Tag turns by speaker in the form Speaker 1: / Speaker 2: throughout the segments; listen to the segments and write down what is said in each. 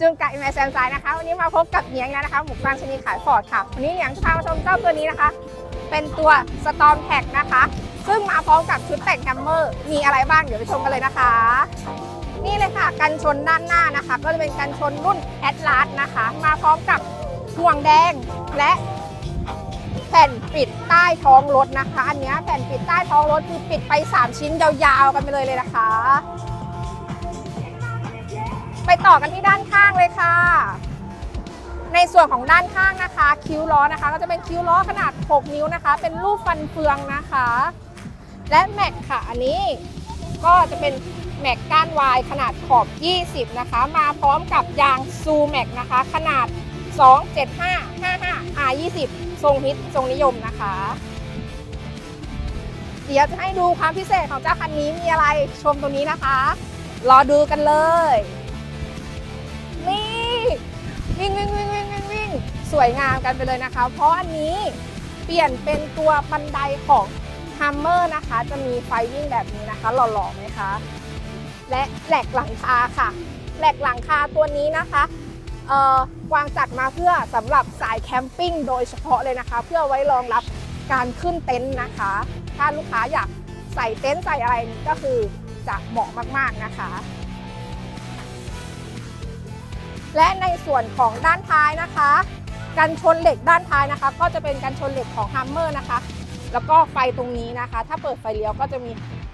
Speaker 1: จุงกะอิมแมแซนไซนะคะ วันนี้มาพบกับเหนียงแล้วนะคะ หมูกวางชนีขายฟอร์ดค่ะ วันนี้เหนียงจะพามาชมเจ้าตัวนี้นะคะ เป็นตัวสตอมแท็กนะคะ ซึ่งมาพร้อมกับชุดแต่งแฮมเมอร์ มีอะไรบ้างเดี๋ยวไปชมกันเลยนะคะ นี่เลยค่ะ กันชนด้านหน้านะคะ ก็จะเป็นกันชนรุ่นแอดลาสนะคะ มาพร้อมกับห่วงแดงและแผ่นปิดใต้ท้องรถนะคะ อันนี้แผ่นปิดใต้ท้องรถคือปิดไป 3 ชิ้นยาวๆกันไปเลยเลยนะคะ ไปต่อกันที่ด้านข้างเลยค่ะ ในส่วนของด้านข้างนะคะ คิ้วล้อนะคะ ก็จะเป็นคิ้วล้อขนาด 6 นิ้วนะคะ เป็นรูปฟันเฟืองนะคะ และแม็กค่ะอันนี้ก็จะเป็นแม็กก้านวายขนาดขอบ 20 นะคะ มาพร้อมกับยางซูแม็กนะคะ ขนาด 275 55 R20 ทรงฮิตทรงนิยมนะคะ เดี๋ยวจะให้ดูความพิเศษของเจ้าคันนี้มีอะไรชมตรงนี้นะคะ รอดูกันเลย วิ่งวิ่งวิ่งวิ่งวิ่งวิ่งสวยงามกันไปเลยนะคะ เพราะอันนี้เปลี่ยนเป็นตัวบันไดของฮัมเมอร์นะคะ จะมีไฟวิ่งแบบนี้นะคะ หล่อๆไหมคะ และแหลกหลังคาค่ะ แหลกหลังคาตัวนี้นะคะเอ่อวางจัดมาเพื่อสำหรับสายแคมปิ้งโดยเฉพาะเลยนะคะ เพื่อไว้รองรับการขึ้นเต็นท์นะคะ ถ้าลูกค้าอยากใส่เต็นท์ใส่อะไรก็คือจะเหมาะมากๆนะคะ และในส่วนของด้านท้ายนะคะ กันชนเหล็กด้านท้ายนะคะ ก็จะเป็นกันชนเหล็กของฮัมเมอร์นะคะ แล้วก็ไฟตรงนี้นะคะ ถ้าเปิดไฟเลี้ยวก็จะมี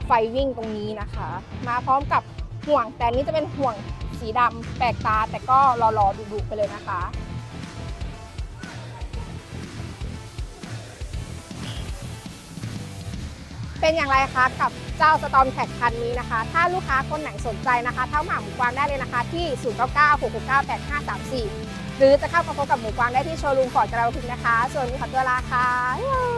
Speaker 1: ไฟวิ่งตรงนี้นะคะ มาพร้อมกับห่วงแต่นนี้จะเป็นห่วงสีดำแปลกตาแต่ก็รอๆดุๆไปเลยนะคะ เป็นอย่างไรคะกับเจ้าสตอมแท็กคันนี้นะคะ ถ้าลูกค้าคนไหนสนใจนะคะเท่าหมาหมูกวางได้เลยนะคะ ที่ 0 9 9 6 6 9 8 5 3 4 หรือจะเข้ามาพบกับหมูกวางได้ที่โชว์รูมฟอร์ดกระดาษพิมพ์นะคะ ส่วนนี้ขอตัวลาค่ะบ๊า